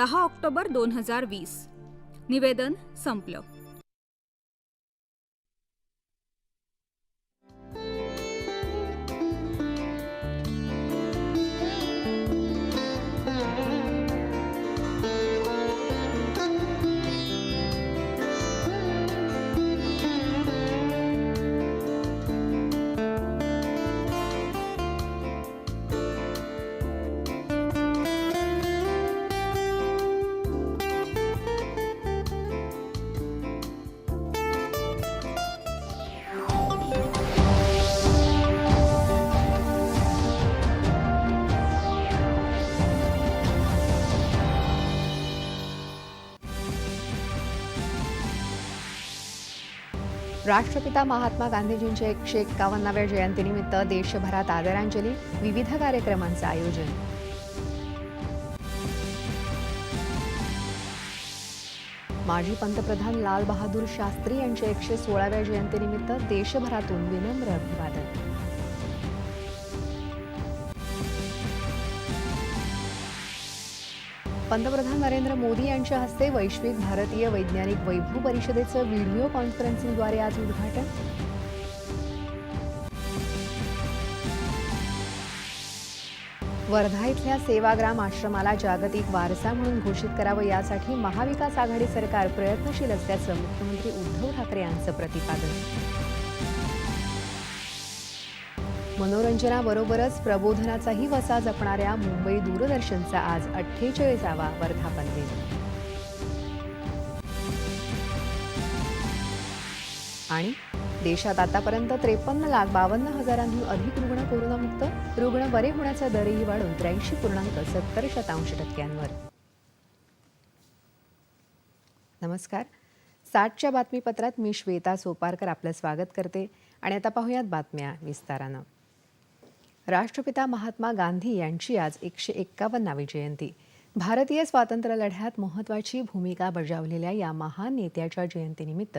दहा ऑक्टोबर दोन हजार वीस. निवेदन संपलं. राष्ट्रपिता महात्मा गांधीजींच्या एकशे एक्कावन्नाव्या जयंतीनिमित्त देशभरात आदरांजली विविध कार्यक्रमांचं आयोजन. माजी पंतप्रधान लाल बहादूर शास्त्री यांच्या एकशे सोळाव्या जयंतीनिमित्त देशभरातून विनम्र अभिवादन. पंतप्रधान नरेंद्र मोदी यांच्या हस्ते वैश्विक भारतीय वैज्ञानिक वैभव परिषदेचं व्हिडिओ कॉन्फरन्सिंगद्वारे आज उद्घाटन. वर्धा इथल्या सेवाग्राम आश्रमाला जागतिक वारसा म्हणून घोषित करावं यासाठी महाविकास आघाडी सरकार प्रयत्नशील असल्याचं मुख्यमंत्री उद्धव ठाकरे यांचं प्रतिपादन. मनोरंजनाबरोबरच प्रबोधनाचाही वसा जपणाऱ्या मुंबई दूरदर्शनचा आज अठ्ठेचाळीसावा वर्धापन दिन. आणि देशात आतापर्यंत त्रेपन्न लाख बावन्न हजारांहून अधिक रुग्ण कोरोनामुक्त रुग्ण बरे होण्याचा दरही वाढून त्र्याऐंशी पूर्णांक सत्तर शतांश टक्क्यांवर. नमस्कार. साठच्या बातमीपत्रात मी श्वेता सोपारकर आपलं स्वागत करते. आणि आता पाहूयात बातम्या विस्तारानं. राष्ट्रपिता महात्मा गांधी यांची आज एकशे एक्कावन्नावी जयंती. भारतीय स्वातंत्र्य लढ्यात महत्त्वाची भूमिका बजावलेल्या या महान नेत्याच्या जयंतीनिमित्त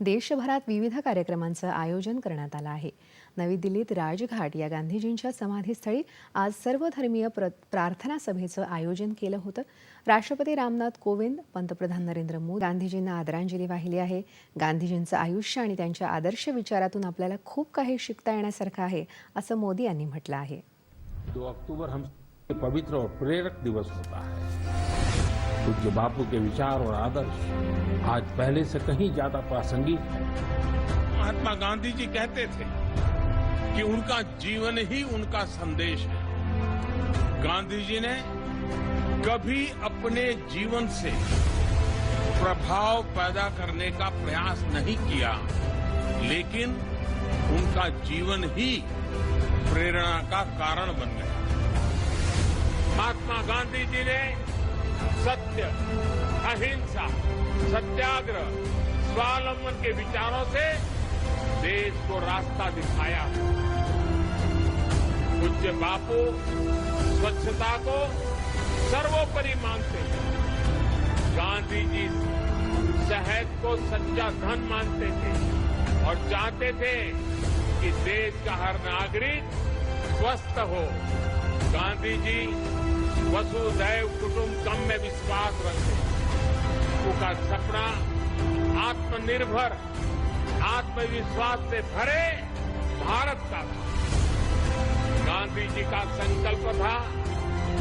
देशभरात विविध कार्यक्रमांचं आयोजन करण्यात आलं आहे. नवी दिल्लीत राजघाट या गांधीजींच्या समाधीस्थळी आज सर्वधर्मीय प्र प्रार्थना सभेचं आयोजन केलं होतं. राष्ट्रपती रामनाथ कोविंद पंतप्रधान नरेंद्र मोदी गांधीजींना आदरांजली वाहिली आहे. गांधीजींचं आयुष्य आणि त्यांच्या आदर्श विचारातून आपल्याला खूप काही शिकता येण्यासारखं आहे असं मोदी यांनी म्हटलं आहे. दो अक्टूबर हम पवित्र और प्रेरक दिवस होता है। पूज्य बापू के विचार और आदर्श आज पहले से कहीं ज्यादा प्रासंगिक है। महात्मा गांधी जी कहते थे कि उनका जीवन ही उनका संदेश है। गांधी जी ने कभी अपने जीवन से प्रभाव पैदा करने का प्रयास नहीं किया, लेकिन उनका जीवन ही प्रेरणा का कारण बन गया। महात्मा गांधी जी ने सत्य, अहिंसा, सत्याग्रह, स्वावलंबन के विचारों से देश को रास्ता दिखाया। पूज्य बापू स्वच्छता को सर्वोपरि मानते हैं। गांधी जी शहद को सच्चा धन मानते थे और चाहते थे कि देश का हर नागरिक स्वस्थ हो। गांधी जी वसुधैव कुटुंबकम में विश्वास रखते उनका सपना आत्मनिर्भर आत्मविश्वास से भरे भारत का था गांधी जी का संकल्प था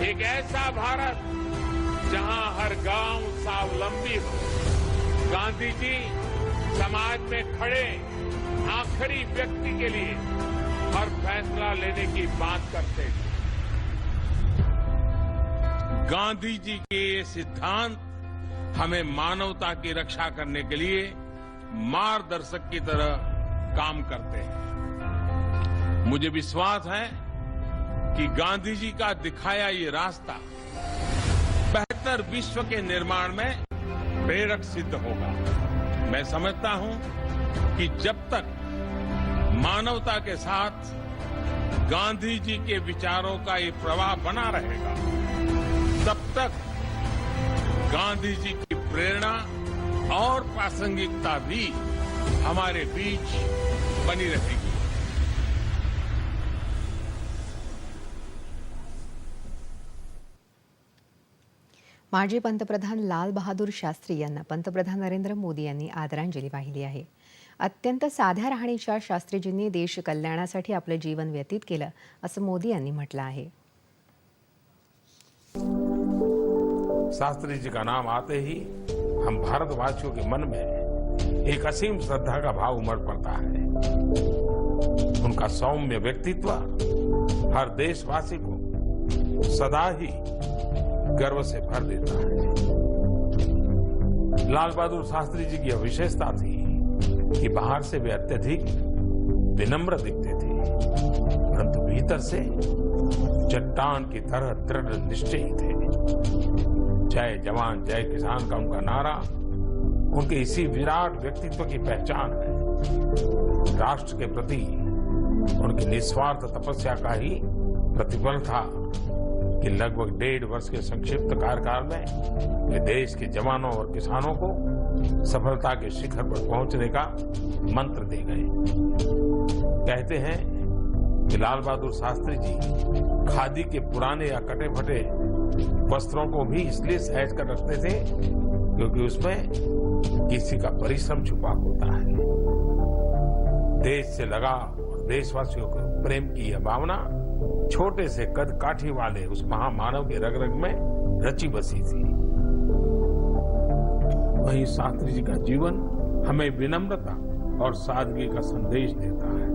एक ऐसा भारत जहाँ हर गाँव स्वावलंबी हो। गांधी जी समाज में खड़े आखिरी व्यक्ति के लिए हर फैसला लेने की बात करते थे। गांधी जी के ये सिद्धांत हमें मानवता की रक्षा करने के लिए मार्गदर्शक की तरह काम करते हैं। मुझे विश्वास है कि गांधी जी का दिखाया ये रास्ता बेहतर विश्व के निर्माण में प्रेरक सिद्ध होगा। मैं समझता हूँ कि जब तक मानवता के साथ गांधी जी के विचारों का ये प्रवाह बना रहेगा, तब तक गांधी जी की प्रेरणा और प्रासंगिकता भी हमारे बीच बनी रहेगी। माजी पंतप्रधान लाल बहादूर शास्त्री यांना पंतप्रधान नरेंद्र मोदी यांनी आदरांजली वाहिली आहे. अत्यंत साध्या राहणीच्या शास्त्रीजींनी देश कल्याणासाठी आपलं जीवन व्यतीत केलं असं मोदी यांनी म्हटलं आहे. शास्त्री जी का नाम आते ही हम भारतवासियों के मन में एक असीम श्रद्धा का भाव उमड़ पड़ता है। उनका सौम्य व्यक्तित्व हर देशवासी को सदा ही गर्व से भर देता है। लाल बहादुर शास्त्री जी की विशेषता थी कि बाहर से वे अत्यधिक विनम्र दिखते थे, परंतु भीतर से चट्टान की तरह दृढ़ निश्चयी थे। जय जवान, जय किसान का उनका नारा। उनके इसी विराट व्यक्तित्व की पहचान है। राष्ट्र के प्रति उनकी निस्वार्थ तपस्या का ही प्रतिफल था कि लगभग डेढ़ वर्ष के संक्षिप्त कार्यकाल में वे देश के जवानों और किसानों को सफलता के शिखर पर पहुँचने का मंत्र दे गए। कहते हैं कि लाल बहादुर शास्त्री जी खादी के पुराने या कटे फटे वस्त्रों को भी इसलिए सहज कर रखते थे क्योंकि उसमें किसी का परिश्रम छुपा होता है। देश से लगा और देशवासियों के प्रेम की यह भावना छोटे से कद काठी वाले उस महामानव के रग रग में रची बसी थी। वही शास्त्री जी का जीवन हमें विनम्रता और सादगी का संदेश देता है।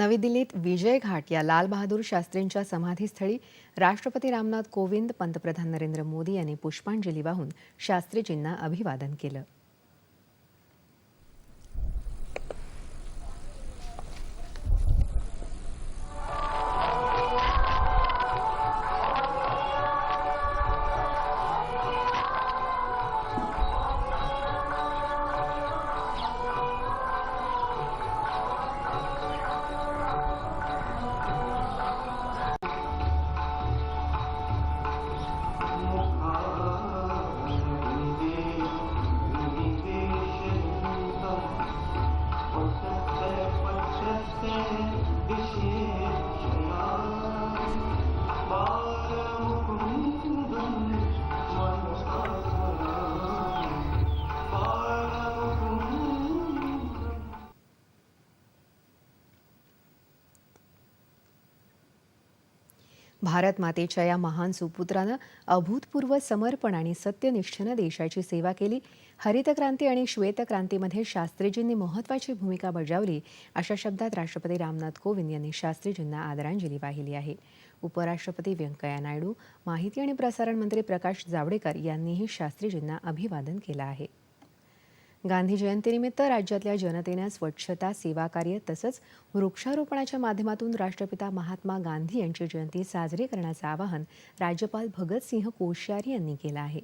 नवी दिल्लीत विजय घाट या लालबहादूर शास्त्रींच्या समाधीस्थळी राष्ट्रपती रामनाथ कोविंद पंतप्रधान नरेंद्र मोदी यांनी पुष्पांजली वाहून शास्त्रीजींना अभिवादन केलं. भारत मातेच्या या महान सुपुत्रानं अभूतपूर्व समर्पण आणि सत्यनिष्ठेनं देशाची सेवा केली. हरितक्रांती आणि श्वेतक्रांतीमध्ये शास्त्रीजींनी महत्त्वाची भूमिका बजावली. अशा शब्दात राष्ट्रपती रामनाथ कोविंद यांनी शास्त्रीजींना आदरांजली वाहिली आहे. उपराष्ट्रपती व्यंकय्या नायडू माहिती आणि प्रसारण मंत्री प्रकाश जावडेकर यांनीही शास्त्रीजींना अभिवादन केलं आहे. गांधी जयंतीनिमित्त राज्यातल्या जनतेनं स्वच्छता सेवाकार्य तसंच वृक्षारोपणाच्या माध्यमातून राष्ट्रपिता महात्मा गांधी यांची जयंती साजरी करण्याचं आवाहन राज्यपाल भगतसिंह कोश्यारी यांनी केलं आहे.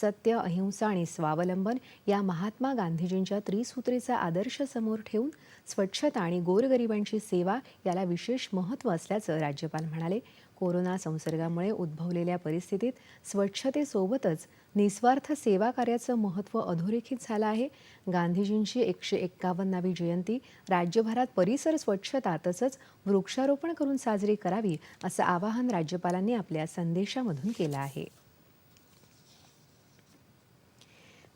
सत्य अहिंसा आणि स्वावलंबन या महात्मा गांधीजींच्या त्रिसूत्रीचा आदर्श समोर ठेवून स्वच्छता आणि गोरगरिबांची सेवा याला विशेष महत्त्व असल्याचं राज्यपाल म्हणाले. कोरोना संसर्गामुळे उद्भवलेल्या परिस्थितीत स्वच्छतेसोबतच निस्वार्थ सेवा कार्याचं महत्त्व अधोरेखित झालं आहे. गांधीजींची एकशे एक्कावन्नावी जयंती राज्यभरात परिसर स्वच्छता तसंच वृक्षारोपण करून साजरी करावी असं आवाहन राज्यपालांनी आपल्या संदेशामधून केलं आहे.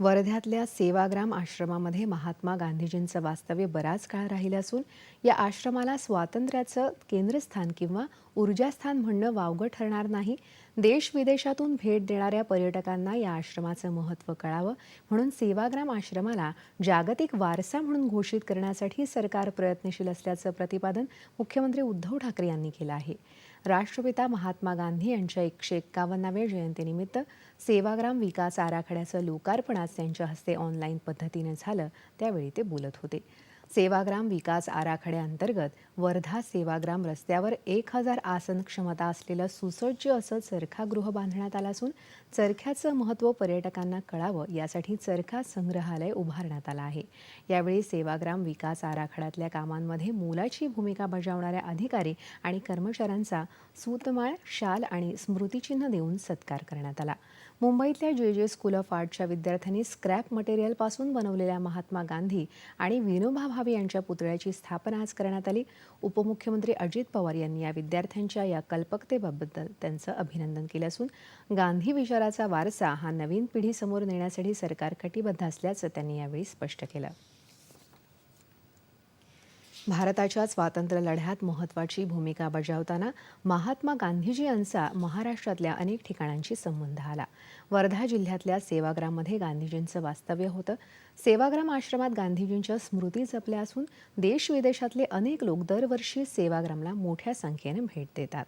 वर्ध्यातल्या सेवाग्राम आश्रमामध्ये महात्मा गांधीजींचं वास्तव्य बराच काळ राहिलं असून या आश्रमाला स्वातंत्र्याचं केंद्रस्थान किंवा ऊर्जास्थान म्हणणं वावगं ठरणार नाही. देश विदेशातून भेट देणाऱ्या पर्यटकांना या आश्रमाचं महत्त्व कळावं म्हणून सेवाग्राम आश्रमाला जागतिक वारसा म्हणून घोषित करण्यासाठी सरकार प्रयत्नशील असल्याचं प्रतिपादन मुख्यमंत्री उद्धव ठाकरे यांनी केलं आहे. राष्ट्रपिता महात्मा गांधी यांच्या एकशे एक्कावन्नाव्या जयंतीनिमित्त सेवाग्राम विकास आराखड्याचं लोकार्पण आज त्यांच्या हस्ते ऑनलाईन पद्धतीनं झालं त्यावेळी ते बोलत होते. सेवाग्राम विकास आराखड्याअंतर्गत वर्धा सेवाग्राम रस्त्यावर एक हजार आसन क्षमता असलेलं सुसज्ज असं चरखागृह बांधण्यात आलं असून चरख्याचं महत्त्व पर्यटकांना कळावं यासाठी चरखा संग्रहालय उभारण्यात आलं आहे. यावेळी सेवाग्राम विकास आराखड्यातल्या कामांमध्ये मोलाची भूमिका बजावणाऱ्या अधिकारी आणि कर्मचाऱ्यांचा सूतमाळ शाल आणि स्मृतिचिन्ह देऊन सत्कार करण्यात आला. मुंबईतल्या जे जे स्कूल ऑफ आर्टच्या विद्यार्थ्यांनी स्क्रॅप मटेरियलपासून बनवलेल्या महात्मा गांधी आणि विनोबा भावे यांच्या पुतळ्याची स्थापना आज करण्यात आली. उपमुख्यमंत्री अजित पवार यांनी या विद्यार्थ्यांच्या या कल्पकतेबद्दल त्यांचं अभिनंदन केलं असून गांधी विचाराचा वारसा हा नवीन पिढीसमोर नेण्यासाठी सरकार कटिबद्ध असल्याचं त्यांनी यावेळी स्पष्ट केलं. भारताच्या स्वातंत्र्य लढ्यात महत्त्वाची भूमिका बजावताना महात्मा गांधीजी यांचा महाराष्ट्रातल्या अनेक ठिकाणांशी संबंध आला. वर्धा जिल्ह्यातल्या सेवाग्राममध्ये गांधीजींचं वास्तव्य होतं. सेवाग्राम आश्रमात गांधीजींच्या स्मृती जपल्या असून देश विदेशातले अनेक लोक दरवर्षी सेवाग्रामला मोठ्या संख्येने भेट देतात.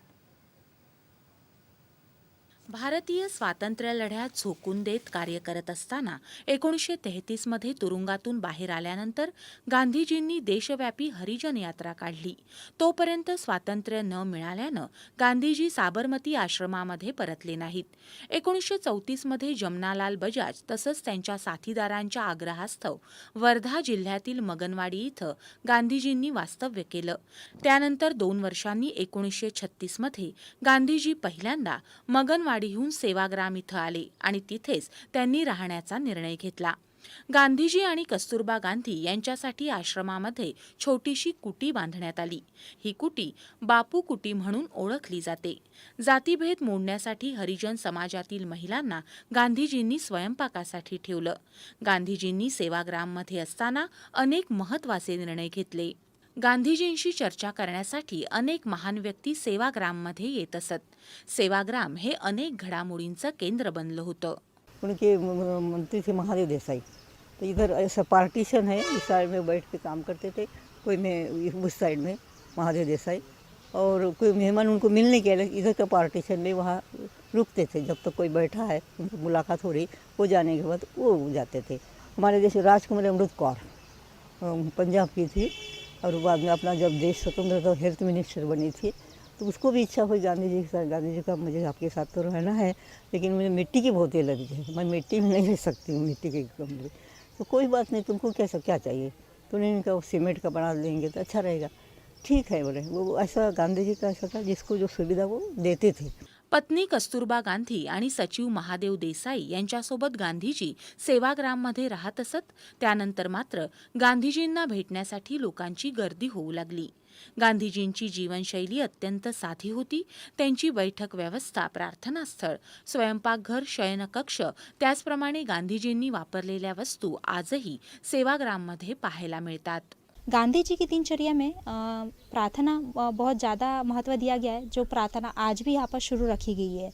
भारतीय स्वातंत्र्य लढ्यात झोकून देत कार्य करत असताना एकोणीसशे तेहतीसमध्ये तुरुंगातून बाहेर आल्यानंतर गांधीजींनी देशव्यापी हरिजन यात्रा काढली. तोपर्यंत स्वातंत्र्य न मिळाल्यानं गांधीजी साबरमती आश्रमामध्ये परतले नाहीत. एकोणीसशे चौतीसमध्ये जमनालाल बजाज तसंच त्यांच्या साथीदारांच्या आग्रहास्तव वर्धा जिल्ह्यातील मगनवाडी इथं गांधीजींनी वास्तव्य केलं. त्यानंतर दोन वर्षांनी एकोणीसशे छत्तीसमध्ये गांधीजी पहिल्यांदा मगनवाडी गाडीहून सेवाग्राम इथं आले आणि तिथेच त्यांनी राहण्याचा निर्णय घेतला. गांधीजी आणि कस्तुरबा गांधी यांच्यासाठी आश्रमामध्ये छोटीशी कुटी बांधण्यात आली. ही कुटी बापू कुटी म्हणून ओळखली जाते. जातीभेद मोडण्यासाठी हरिजन समाजातील महिलांना गांधीजींनी स्वयंपाकासाठी ठेवलं. गांधीजींनी सेवाग्राममध्ये असताना अनेक महत्त्वाचे निर्णय घेतले. गांधीजींशी चर्चा करण्यासाठी अनेक महान व्यक्ती सेवाग्राममध्ये येत असत. सेवाग्राम हे अनेक घडामोडींचं केंद्र बनलं होतं. उनके म- मंत्री थे महादेव देसाई. तो इधर ऐसा पार्टीशन है इस साइड में बैठ के काम करते थे कोई में उस साइड में महादेव देसाई. और कोई मेहमान उनको मिलने के लिए इधर का पार्टीशन में वहाँ रुकते थे जब तक कोई बैठा है उनकी मुलाकात हो रही वो जाने के बाद वो जाते थे. हमारे देश राजकुमारी अमृत कौर पंजाब की थी और बाद में अपना जब देश स्वतंत्र था हेल्थ मिनिस्टर बनी थी। तो उसको भी इच्छा हुई गांधी जी के साथ। गांधी जी का मुझे आपके साथ तो रहना है, लेकिन मुझे मिट्टी की बहुत एलर्जी है। मैं मिट्टी में नहीं रह सकती हूँ, मिट्टी के कमरे तो कोई बात नहीं, तुमको कैसा क्या चाहिए? तो उन्होंने कहा सीमेंट का बना देंगे तो अच्छा रहेगा। ठीक है बोले। वो ऐसा गांधी जी का ऐसा था जिसको जो सुविधा वो देते थे। पत्नी कस्तुरबा गांधी आणि सचिव महादेव देसाई यांच्यासोबत गांधीजी सेवाग्राममध्ये राहत असत. त्यानंतर मात्र गांधीजींना भेटण्यासाठी लोकांची गर्दी होऊ लागली. गांधीजींची जीवनशैली अत्यंत साधी होती. त्यांची बैठक व्यवस्था प्रार्थनास्थळ स्वयंपाकघर शयनकक्ष त्याचप्रमाणे गांधीजींनी वापरलेल्या वस्तू आजही सेवाग्राममध्ये पाहायला मिळतात. गांधी जी की दिनचर्या में प्रार्थना बहुत ज़्यादा महत्व दिया गया है, जो प्रार्थना आज भी यहाँ पर शुरू रखी गई है।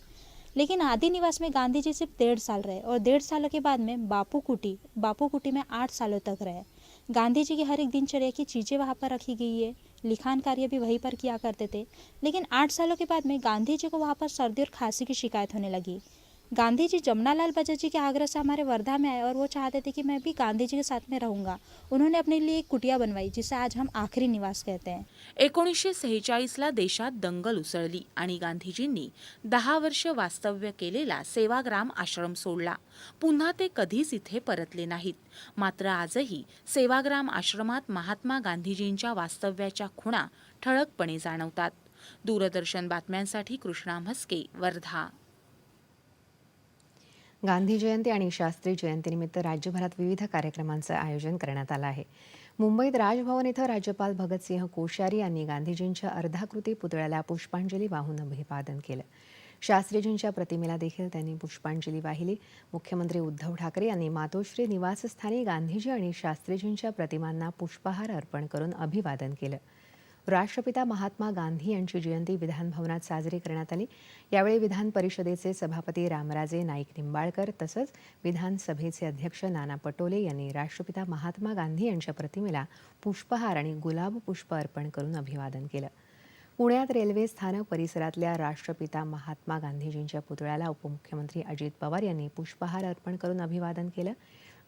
लेकिन आदि निवास में गांधी जी सिर्फ़ डेढ़ साल रहे और डेढ़ सालों के बाद में बापू कुटी बापू कुटी में आठ सालों तक रहे। गांधी जी की हर एक दिनचर्या की चीज़ें वहाँ पर रखी गई है, लिखान कार्य भी वहीं पर किया करते थे। लेकिन आठ सालों के बाद में गांधी जी को वहाँ पर सर्दी और खांसी की शिकायत होने लगी। गांधी जी जमुनालाल बजाज जी के आग्रह से हमारे वर्धा में आए और वो चाहते थे कि मैं भी गांधी जी के साथ में रहूंगा। उन्होंने अपने लिए एक कुटिया बनवाई जिसे आज हम आखिरी निवास कहते हैं। एकोणीसशे सेहेचाळीसला देशात दंगल उसळली आणि गांधीजींनी दहा वर्ष वास्तव्य केलेला सेवाग्राम आश्रम सोडला. पुन्हा ते कधीच इथे परतले नाहीत. मात्र आजही सेवाग्राम आश्रमात महात्मा गांधीजींच्या वास्तव्याच्या खुणा ठळकपणे जाणवतात. दूरदर्शन बातम्यांसाठी कृष्णा म्हस्के वर्धा. गांधी जयंती आणि शास्त्री जयंतीनिमित्त राज्यभरात विविध कार्यक्रमांचं आयोजन करण्यात आलं आहे. मुंबईत राजभवन इथं राज्यपाल भगतसिंह कोश्यारी यांनी गांधीजींच्या अर्धाकृती पुतळ्याला पुष्पांजली वाहून अभिवादन केलं. शास्त्रीजींच्या प्रतिमेला देखील त्यांनी पुष्पांजली वाहिली. मुख्यमंत्री उद्धव ठाकरे यांनी मातोश्री निवासस्थानी गांधीजी आणि शास्त्रीजींच्या प्रतिमांना पुष्पहार अर्पण करून अभिवादन केलं. राष्ट्रपिता महात्मा गांधी यांची जयंती विधानभवनात साजरी करण्यात आली. यावेळी विधान परिषदेचे सभापती रामराजे नाईक निंबाळकर तसंच विधानसभेचे अध्यक्ष नाना पटोले यांनी राष्ट्रपिता महात्मा गांधी यांच्या प्रतिमेला पुष्पहार आणि गुलाब पुष्प अर्पण करून अभिवादन केलं. पुण्यात रेल्वे स्थानक परिसरातल्या राष्ट्रपिता महात्मा गांधीजींच्या पुतळ्याला उपमुख्यमंत्री अजित पवार यांनी पुष्पहार अर्पण करून अभिवादन केलं.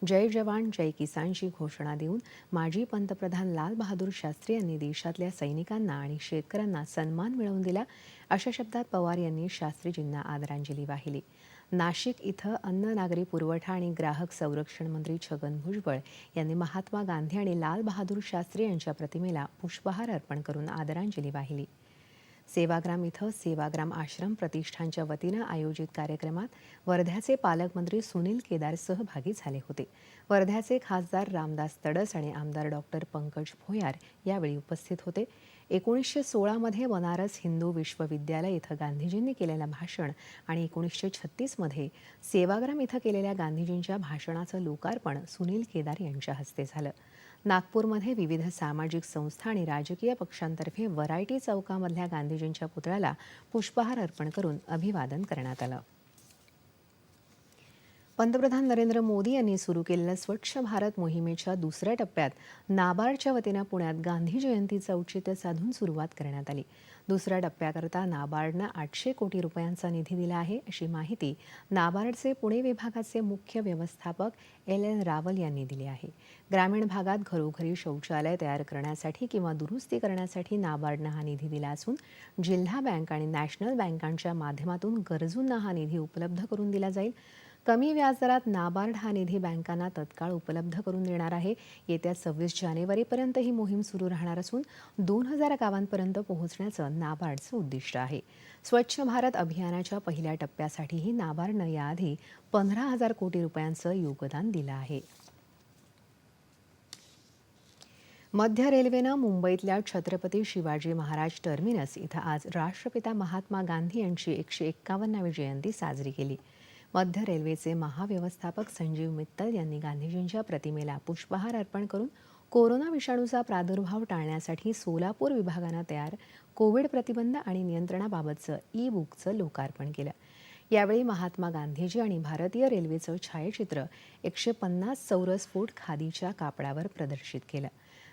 जय जवान जय किसानची घोषणा देऊन माजी पंतप्रधान लाल बहादूर शास्त्री यांनी देशातल्या सैनिकांना आणि शेतकऱ्यांना सन्मान मिळवून दिला अशा शब्दात पवार यांनी शास्त्रीजींना आदरांजली वाहिली. नाशिक इथं अन्न नागरी पुरवठा आणि ग्राहक संरक्षण मंत्री छगन भुजबळ यांनी महात्मा गांधी आणि लाल बहादूर शास्त्री यांच्या प्रतिमेला पुष्पहार अर्पण करून आदरांजली वाहिली. सेवाग्राम इथं सेवाग्राम आश्रम प्रतिष्ठानच्या वतीनं आयोजित कार्यक्रमात वर्ध्याचे पालकमंत्री सुनील केदार सहभागी झाले होते. वर्ध्याचे खासदार रामदास तडस आणि आमदार डॉक्टर पंकज भोयार यावेळी उपस्थित होते. एकोणीसशे सोळामध्ये बनारस हिंदू विश्वविद्यालय इथं गांधीजींनी केलेलं भाषण आणि एकोणीसशे छत्तीसमध्ये सेवाग्राम इथं केलेल्या गांधीजींच्या भाषणाचं लोकार्पण सुनील केदार यांच्या हस्ते झालं. नागपूरमध्ये विविध सामाजिक संस्था आणि राजकीय पक्षांतर्फे व्हरायटी चौकामधल्या गांधीजींच्या पुतळ्याला पुष्पहार अर्पण करून अभिवादन करण्यात आलं. पंतप्रधान नरेंद्र मोदी यांनी सुरू केलेल्या स्वच्छ भारत मोहिमेच्या दुसऱ्या टप्प्यात नाबार्डच्या वतीनं पुण्यात गांधी जयंतीचं औचित्य साधून सुरुवात करण्यात आली. दुसऱ्या टप्प्याकरता नाबार्डनं आठशे कोटी रुपयांचा निधी दिला आहे अशी माहिती नाबार्डचे पुणे विभागाचे मुख्य व्यवस्थापक एल एन रावल यांनी दिली आहे. ग्रामीण भागात घरोघरी शौचालय तयार करण्यासाठी किंवा दुरुस्ती करण्यासाठी नाबार्डनं हा निधी दिला असून जिल्हा बँक आणि नॅशनल बँकांच्या माध्यमातून गरजूंना हा निधी उपलब्ध करून दिला जाईल. कमी व्याजदरात नाबार्ड हा निधी बँकांना तत्काळ उपलब्ध करून देणार आहे. येत्या सव्वीस जानेवारीपर्यंत ही मोहीम सुरू राहणार असून दोन हजार गावांपर्यंत पोहोचण्याचं नाबार्डचं उद्दिष्ट आहे. स्वच्छ भारत अभियानाच्या पहिल्या टप्प्यासाठीही नाबार्डनं याआधी पंधरा हजार कोटी रुपयांचं योगदान दिलं आहे. मध्य रेल्वेनं मुंबईतल्या छत्रपती शिवाजी महाराज टर्मिनस इथं आज राष्ट्रपिता महात्मा गांधी यांची एकशे एक्कावन्नावी जयंती साजरी केली. मध्य रेल्वेचे महाव्यवस्थापक संजीव मित्तल यांनी गांधीजींच्या प्रतिमेला पुष्पहार अर्पण करून कोरोना विषाणूचा प्रादुर्भाव टाळण्यासाठी सोलापूर विभागानं तयार कोविड प्रतिबंध आणि नियंत्रणाबाबतचं ई बुकचं लोकार्पण केलं. यावेळी महात्मा गांधीजी आणि भारतीय रेल्वेचं छायाचित्र एकशे पन्नास चौरस फूट खादीच्या कापडावर प्रदर्शित केलं.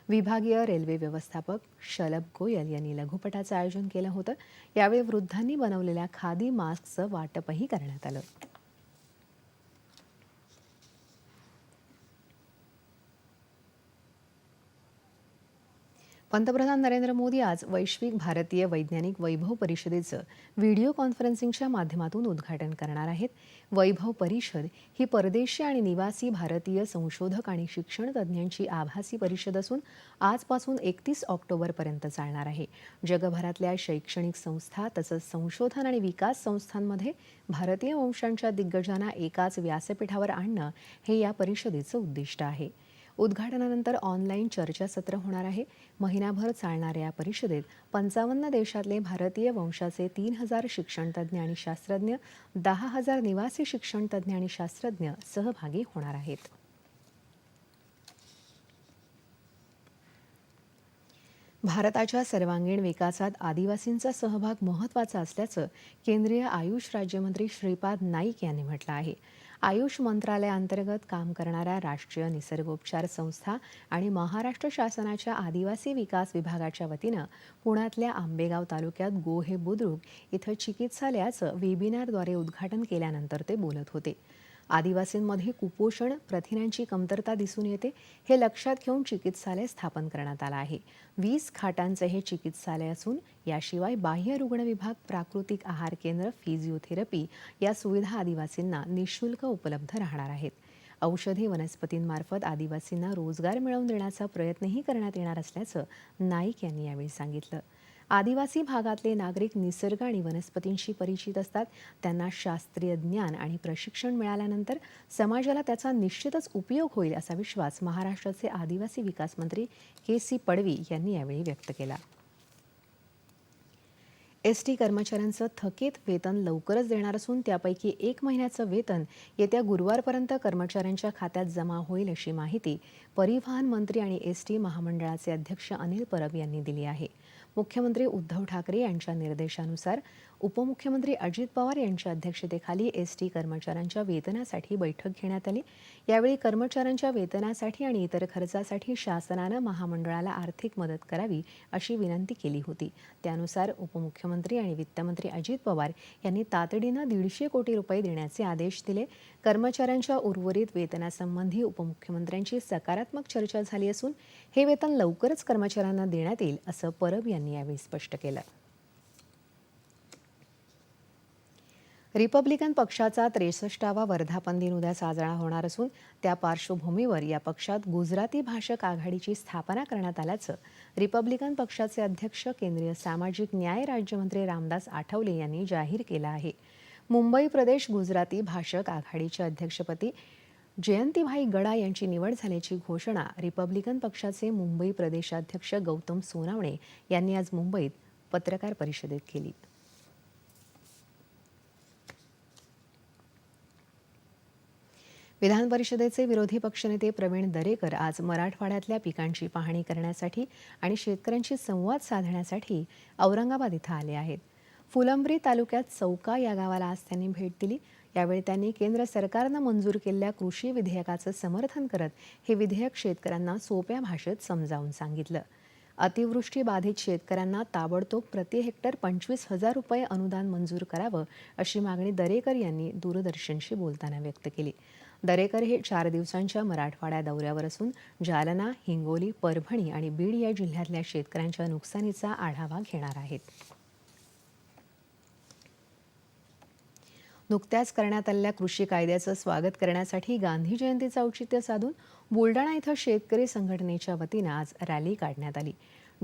विभागीय रेल्वे व्यवस्थापक शलभ गोयल यांनी लघुपटाचं आयोजन केलं होतं. यावेळी वृद्धांनी बनवलेल्या खादी मास्कचं वाटपही करण्यात आलं. पंतप्रधान नरेंद्र मोदी आज वैश्विक भारतीय वैज्ञानिक वैभव परिषदेचं व्हिडिओ कॉन्फरन्सिंगच्या माध्यमातून उद्घाटन करणार आहेत. वैभव परिषद ही परदेशी आणि निवासी भारतीय संशोधक आणि शिक्षण तज्ज्ञांची आभासी परिषद असून आजपासून एकतीस ऑक्टोबरपर्यंत चालणार आहे. जगभरातल्या शैक्षणिक संस्था तसंच संशोधन आणि विकास संस्थांमध्ये भारतीय वंशांच्या दिग्गजांना एकाच व्यासपीठावर आणणं हे या परिषदेचं उद्दिष्ट आहे. उद्घाटनानंतर ऑनलाईन चर्चासत्र होणार आहे. महिनाभर चालणाऱ्या या परिषदेत पंचावन्न देशातले भारतीय वंशाचे तीन हजार शिक्षणतज्ज्ञ आणि शास्त्रज्ञ दहा हजार निवासी शिक्षणतज्ज्ञ आणि शास्त्रज्ञ सहभागी होणार आहेत. भारताच्या सर्वांगीण विकासात आदिवासींचा सहभाग महत्त्वाचा असल्याचं केंद्रीय आयुष राज्यमंत्री श्रीपाद नाईक यांनी म्हटलं आहे. आयुष मंत्रालयाअंतर्गत काम करणाऱ्या राष्ट्रीय निसर्गोपचार संस्था आणि महाराष्ट्र शासनाच्या आदिवासी विकास विभागाच्या वतीनं पुण्यातल्या आंबेगाव तालुक्यात गोहे बुद्रुक इथं चिकित्सालयाचं वेबिनारद्वारे उद्घाटन केल्यानंतर ते बोलत होते. आदिवासींमध्ये कुपोषण प्रथिनांची कमतरता दिसून येते हे लक्षात घेऊन चिकित्सालय स्थापन करण्यात आलं आहे. वीस खाटांचं हे चिकित्सालय असून याशिवाय बाह्य रुग्ण विभाग प्राकृतिक आहार केंद्र फिजिओथेरपी या सुविधा आदिवासींना निशुल्क उपलब्ध राहणार आहेत. औषधी वनस्पतींमार्फत आदिवासींना रोजगार मिळवून देण्याचा प्रयत्नही करण्यात येणार असल्याचं नाईक यांनी यावेळी सांगितलं. आदिवासी भागातले नागरिक निसर्ग आणि वनस्पतींशी परिचित असतात. त्यांना शास्त्रीय ज्ञान आणि प्रशिक्षण मिळाल्यानंतर समाजाला त्याचा निश्चितच उपयोग होईल असा विश्वास महाराष्ट्राचे आदिवासी विकास मंत्री के सी पडवी यांनी यावेळी व्यक्त केला. एस टी कर्मचाऱ्यांचं थकीत वेतन लवकरच देणार असून त्यापैकी एक महिन्याचं वेतन येत्या गुरुवारपर्यंत कर्मचाऱ्यांच्या खात्यात जमा होईल अशी माहिती परिवहन मंत्री आणि एस टी महामंडळाचे अध्यक्ष अनिल परब यांनी दिली आहे. मुख्यमंत्री उद्धव ठाकरे यांच्या निर्देशानुसार उपमुख्यमंत्री अजित पवार यांच्या अध्यक्षतेखाली एस टी कर्मचाऱ्यांच्या वेतनासाठी बैठक घेण्यात आली. यावेळी कर्मचाऱ्यांच्या वेतनासाठी आणि इतर खर्चासाठी शासनानं महामंडळाला आर्थिक मदत करावी अशी विनंती केली होती. त्यानुसार उपमुख्यमंत्री आणि वित्तमंत्री अजित पवार यांनी तातडीनं दीडशे कोटी रुपये देण्याचे आदेश दिले. कर्मचाऱ्यांच्या उर्वरित वेतनासंबंधी उपमुख्यमंत्र्यांची सकारात्मक चर्चा झाली असून हे वेतन लवकरच कर्मचाऱ्यांना देण्यात येईल असं परब यांनी यावेळी स्पष्ट केलं. रिपब्लिकन पक्षाचा त्रेसष्टावा वर्धापन दिन उद्या साजरा होणार असून त्या पार्श्वभूमीवर या पक्षात गुजराती भाषक आघाडीची स्थापना करण्यात आल्याचं रिपब्लिकन पक्षाचे अध्यक्ष केंद्रीय सामाजिक न्याय राज्यमंत्री रामदास आठवले यांनी जाहीर केलं आहे. मुंबई प्रदेश गुजराती भाषक आघाडीच्या अध्यक्षपदी जयंतीभाई गडा यांची निवड झाल्याची घोषणा रिपब्लिकन पक्षाचे मुंबई प्रदेशाध्यक्ष गौतम सोनावणे यांनी आज मुंबईत पत्रकार परिषदेत केली. विधान परिषदेचे विरोधी पक्षनेते प्रवीण दरेकर आज मराठवाड्यातल्या पिकांची पाहणी करण्यासाठी आणि शेतकऱ्यांशी संवाद साधण्यासाठी औरंगाबाद इथं आले आहेत. फुलंब्री तालुक्यात चौका या गावाला आज त्यांनी भेट दिली. यावेळी त्यांनी केंद्र सरकारनं मंजूर केलेल्या कृषी विधेयकाचं समर्थन करत हे विधेयक शेतकऱ्यांना सोप्या भाषेत समजावून सांगितलं. अतिवृष्टी बाधित शेतकऱ्यांना ताबडतोब प्रति हेक्टर पंचवीस हजार रुपये अनुदान मंजूर करावं अशी मागणी दरेकर यांनी दूरदर्शनशी बोलताना व्यक्त केली. दरेकर हे चार दिवसांच्या मराठवाड्या दौऱ्यावर असून जालना हिंगोली परभणी आणि बीड या जिल्ह्यातल्या शेतकऱ्यांच्या नुकसानीचा आढावा घेणार आहेत. नुकत्याच करण्यात आलेल्या कृषी कायद्याचं स्वागत करण्यासाठी गांधी जयंतीचं औचित्य साधून बुलडाणा इथं शेतकरी संघटनेच्या वतीनं आज रॅली काढण्यात आली.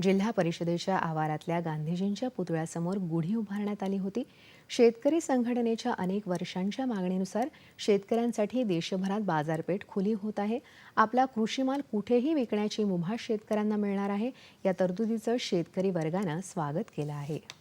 जिल्हा परिषदेच्या आवारातल्या गांधीजींच्या पुतळ्यासमोर गुढी उभारण्यात आली होती. शेतकरी संघटनेच्या अनेक वर्षांच्या मागणीनुसार शेतकऱ्यांसाठी देशभरात बाजारपेठ खुली होत आहे. आपला कृषीमाल कुठेही विकण्याची मुभा शेतकऱ्यांना मिळणार आहे. या तरतुदीचं शेतकरी वर्गानं स्वागत केलं आहे.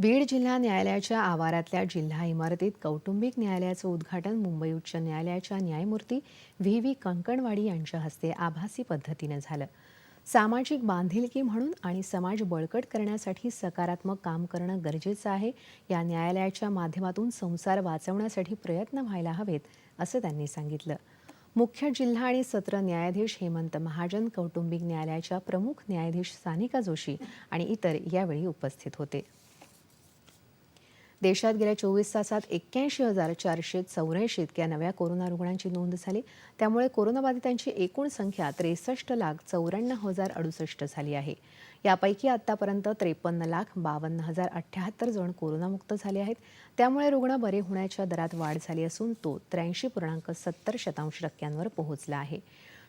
बीड जिल्हा न्यायालयाच्या आवारातल्या जिल्हा इमारतीत कौटुंबिक न्यायालयाचं उद्घाटन मुंबई उच्च न्यायालयाच्या न्यायमूर्ती व्ही व्ही कंकणवाडी यांच्या हस्ते आभासी पद्धतीनं झालं. सामाजिक बांधिलकी म्हणून आणि समाज बळकट करण्यासाठी सकारात्मक काम करणं गरजेचं आहे. या न्यायालयाच्या माध्यमातून संसार वाचवण्यासाठी प्रयत्न व्हायला हवेत असं त्यांनी सांगितलं. मुख्य जिल्हा आणि सत्र न्यायाधीश हेमंत महाजन कौटुंबिक न्यायालयाच्या प्रमुख न्यायाधीश सानिका जोशी आणि इतर यावेळी उपस्थित होते. देशात गेल्या चोवीस तासात एक्क्याऐंशी हजार चारशे चौऱ्याऐंशी इतक्या नव्या कोरोना रुग्णांची नोंद झाली. त्यामुळे कोरोनाबाधितांची एकूण संख्या त्रेसष्ट लाख चौऱ्याण्णव हजार अडुसष्ट झाली आहे. यापैकी आतापर्यंत त्रेपन्न लाख बावन्न हजार अठ्ठ्याहत्तर जण कोरोनामुक्त झाले आहेत. त्यामुळे रुग्ण बरे होण्याच्या दरात वाढ झाली असून तो त्र्याऐंशी पूर्णांक सत्तर शतांश टक्क्यांवर पोहोचला आहे.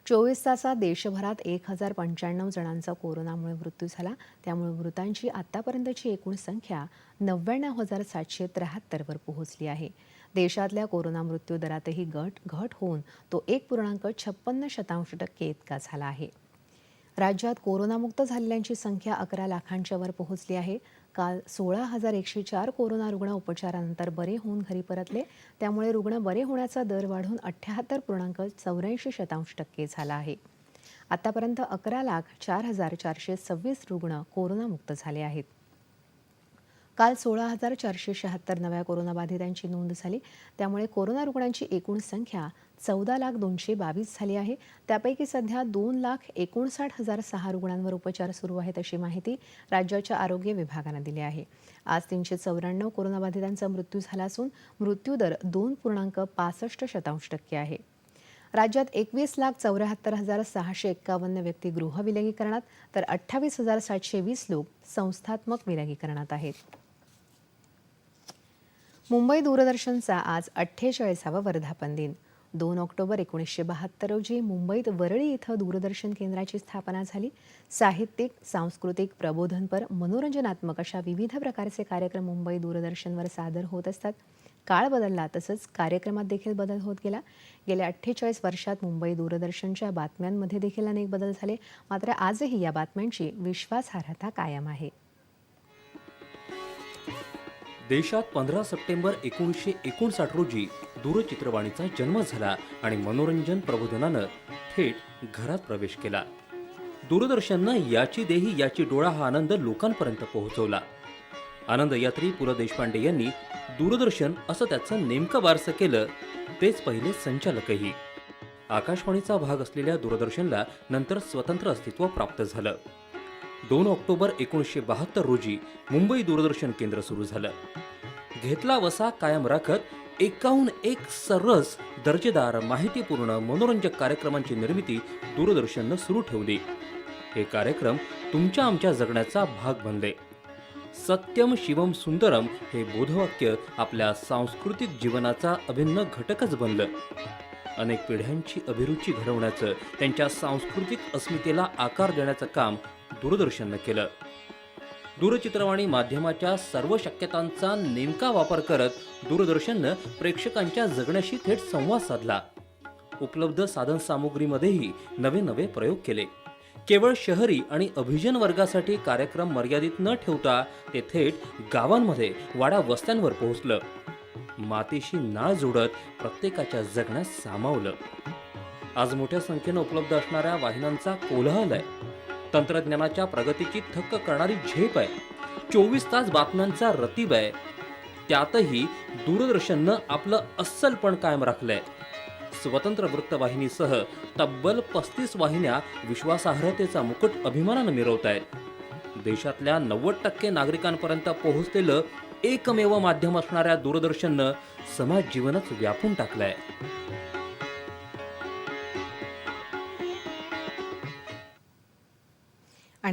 चोवीस तासात देशभरात एक हजार पंच्याण्णव जणांचा कोरोनामुळे मृत्यू झाला. त्यामुळे मृतांची आतापर्यंतची एकूण संख्या नव्याण्णव हजार सातशे त्र्याहत्तरवर पोहोचली आहे. देशातल्या कोरोना मृत्यू दरातही घट घट होऊन तो एक पूर्णांक छप्पन्न शतांश टक्के इतका झाला आहे. राज्यात कोरोनामुक्त झालेल्यांची संख्या अकरा लाखांच्या वर पोहोचली आहे. काल सोळा हजार एकशे चार कोरोना रुग्ण उपचारानंतर बरे होऊन घरी परतले. त्यामुळे रुग्ण बरे होण्याचा दर वाढून अठ्ठ्याहत्तर पूर्णांक चौऱ्याऐंशी शतांश टक्के झाला आहे. आतापर्यंत अकरा लाख चार हजार चारशे सव्वीस रुग्ण कोरोनामुक्त झाले आहेत. काल सोळा हजार चारशे शहात्तर नव्या कोरोनाबाधितांची नोंद झाली. त्यामुळे कोरोना रुग्णांची एकूण संख्या चौदा लाख दोनशे बावीस झाली आहे. त्यापैकी सध्या दोन लाख एकोणसाठ हजार सहा रुग्णांवर उपचार सुरू आहेत अशी माहिती राज्याच्या आरोग्य विभागानं दिली आहे. आज तीनशे चौऱ्याण्णव कोरोनाबाधितांचा मृत्यू झाला असून मृत्यूदर दोन पूर्णांक पासष्ट शतांश टक्के आहे. राज्यात एकवीस लाख चौऱ्याहत्तर हजार सहाशे एक्कावन्न व्यक्ती गृह विलगीकरणात तर अठ्ठावीस हजार सातशे वीस लोक संस्थात्मक विलगीकरणात आहेत. मुंबई दूरदर्शनचा आज अठ्ठेचाळीसावा वर्धापन दिन. दोन ऑक्टोबर एकोणीसशे बहात्तर रोजी मुंबईत वरळी इथं दूरदर्शन केंद्राची स्थापना झाली. साहित्यिक सांस्कृतिक प्रबोधनपर मनोरंजनात्मक अशा विविध प्रकारचे कार्यक्रम मुंबई दूरदर्शनवर सादर होत असतात. काळ बदलला तसंच कार्यक्रमात देखील बदल होत गेला. गेल्या अठ्ठेचाळीस वर्षात मुंबई दूरदर्शनच्या बातम्यांमध्ये देखील अनेक बदल झाले. मात्र आजही या बातम्यांची विश्वासार्हता कायम आहे. देशात पंधरा सप्टेंबर एकोणीसशे एकोणसाठ रोजी दूरचित्रवाणीचा जन्म झाला आणि मनोरंजन प्रबोधनानं थेट घरात प्रवेश केला. दूरदर्शननं याची देही याची डोळा हा आनंद लोकांपर्यंत पोहोचवला. आनंद यात्री पु ल देशपांडे यांनी दूरदर्शन असं त्याचं नेमकं वारसं केलं तेच पहिले संचालकही. आकाशवाणीचा भाग असलेल्या दूरदर्शनला नंतर स्वतंत्र अस्तित्व प्राप्त झालं. दोन ऑक्टोबर एकोणीसशे बहात्तर रोजी मुंबई दूरदर्शन केंद्र सुरू झालं. घेतला वसा कायम राखत एकाहून एक सर्रस दर्जेदार माहितीपूर्ण मनोरंजक कार्यक्रमांची निर्मिती दूरदर्शननं सुरू ठेवली. हे कार्यक्रम तुमच्या आमच्या जगण्याचा भाग बनले. सत्यम शिवम सुंदरम हे बोधवाक्य आपल्या सांस्कृतिक जीवनाचा अभिन्न घटकच बनलं. अनेक पिढ्यांची अभिरुची घडवण्याचं त्यांच्या सांस्कृतिक अस्मितेला आकार देण्याचं काम दूरदर्शननं केलं. दूरचित्रवाणी माध्यमाच्या सर्व शक्यतांचा नेमका वापर करत दूरदर्शननं प्रेक्षकांच्या जगण्याशी थेट संवाद साधला. उपलब्ध साधनसामुग्रीमध्येही नवे नवे प्रयोग केले. केवळ शहरी आणि अभिजन वर्गासाठी कार्यक्रम मर्यादित न ठेवता ते थेट गावांमध्ये वाडा वस्त्यांवर पोहोचलं. मातीशी नाळ जोडत प्रत्येकाच्या जगण्यात सामावलं. आज मोठ्या संख्येनं उपलब्ध असणाऱ्या वाहिन्यांचा कोलाहल आहे. तंत्रज्ञानाच्या प्रगतीची थक्क करणारी झेप आहे. चोवीस तास बातम्यांचा रतीब आहे. त्यातही दूरदर्शननं आपलं अस्सलपण कायम राखलंय. स्वतंत्र वृत्तवाहिनीसह तब्बल पस्तीस वाहिन्या विश्वासार्हतेचा मुकुट अभिमानानं मिरवत आहेत देशातल्या नव्वद टक्के नागरिकांपर्यंत पोहोचलेलं एकमेव माध्यम असणाऱ्या दूरदर्शननं समाज जीवनच व्यापून टाकलंय.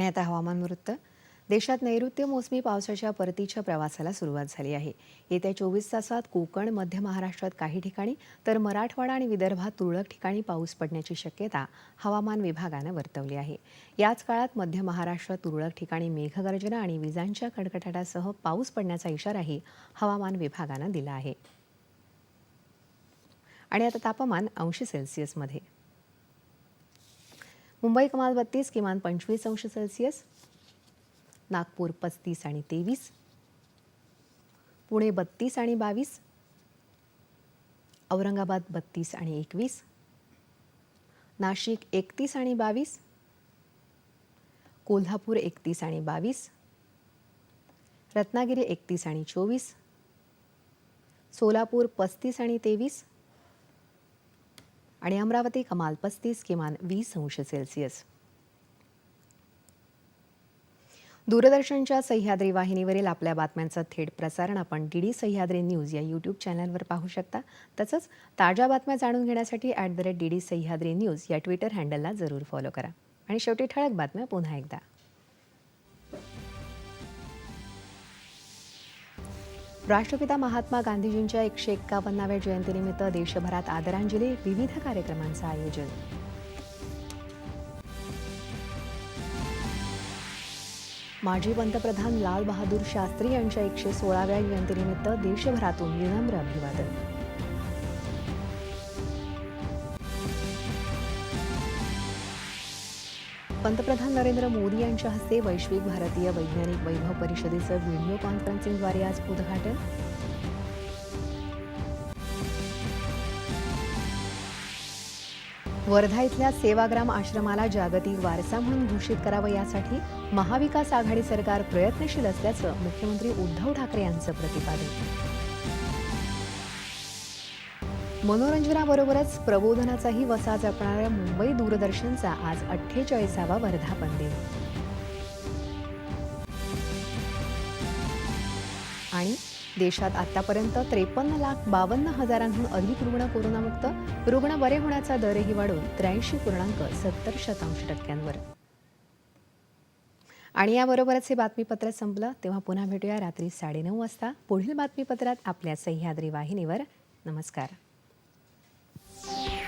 आता हवामान वृत्त. देशात नैऋत्य मोसमी पावसाच्या परतीच्या प्रवासाला सुरुवात झाली आहे. येत्या चोवीस तासात कोकण मध्य महाराष्ट्रात काही ठिकाणी तर मराठवाडा आणि विदर्भात तुरळक ठिकाणी पाऊस पडण्याची शक्यता हवामान विभागानं वर्तवली आहे. याच काळात मध्य महाराष्ट्रात तुरळक ठिकाणी मेघगर्जना आणि विजांच्या कडकडाटासह पाऊस पडण्याचा इशाराही हवामान विभागानं दिला आहे. आणि आता तापमान अंशी सेल्सिअसमध्ये. मुंबई कमाल बत्तीस किमान पंचवीस अंश सेल्सिअस. नागपूर पस्तीस आणि तेवीस. पुणे बत्तीस आणि बावीस. औरंगाबाद बत्तीस आणि एकवीस. नाशिक एकतीस आणि बावीस. कोल्हापूर एकतीस आणि बावीस. रत्नागिरी एकतीस आणि चोवीस. सोलापूर पस्तीस आणि तेवीस. आणि अमरावती कमाल पस्तीस किमान वीस अंश सेल्सिअस. दूरदर्शनच्या सह्याद्री वाहिनीवरील आपल्या बातम्यांचं थेट प्रसारण आपण डी डी सह्याद्री न्यूज या यूट्यूब चॅनलवर पाहू शकता. तसंच ताज्या बातम्या जाणून घेण्यासाठी at the rate D D Sahyadri news या ट्विटर हँडलला जरूर फॉलो करा. आणि शेवटी ठळक बातम्या पुन्हा एकदा. राष्ट्रपिता महात्मा गांधीजींच्या एकशे एक्कावन्नाव्या जयंतीनिमित्त देशभरात आदरांजली विविध कार्यक्रमांचं आयोजन. माजी पंतप्रधान लाल बहादूर शास्त्री यांच्या एकशे सोळाव्या जयंतीनिमित्त देशभरातून विनम्र अभिवादन. पंतप्रधान नरेंद्र मोदी यांच्या हस्ते वैश्विक भारतीय वैज्ञानिक वैभव परिषदेचं व्हिडिओ कॉन्फरन्सिंगद्वारे आज उद्घाटन. वर्धा इथल्या सेवाग्राम आश्रमाला जागतिक वारसा म्हणून घोषित करावं यासाठी महाविकास आघाडी सरकार प्रयत्नशील असल्याचं मुख्यमंत्री उद्धव ठाकरे यांचं प्रतिपादन. मनोरंजनाबरोबरच प्रबोधनाचाही वसा जपणाऱ्या मुंबई दूरदर्शनचा आज अठ्ठेचाळीसावा वर्धापन दिन आणि देशात आतापर्यंत त्रेपन्न लाख बावन्न हजारांहून अधिक रुग्ण कोरोनामुक्त रुग्ण बरे होण्याचा दरही वाढून त्र्याऐंशी पूर्णांक सत्तर शतांश टक्क्यांवर. आणि याबरोबरच हे बातमीपत्र संपलं तेव्हा पुन्हा भेटूया रात्री साडेनऊ वाजता. पुढील बातमीपत्रात आपल्या सह्याद्री वाहिनीवर. नमस्कार. Bye.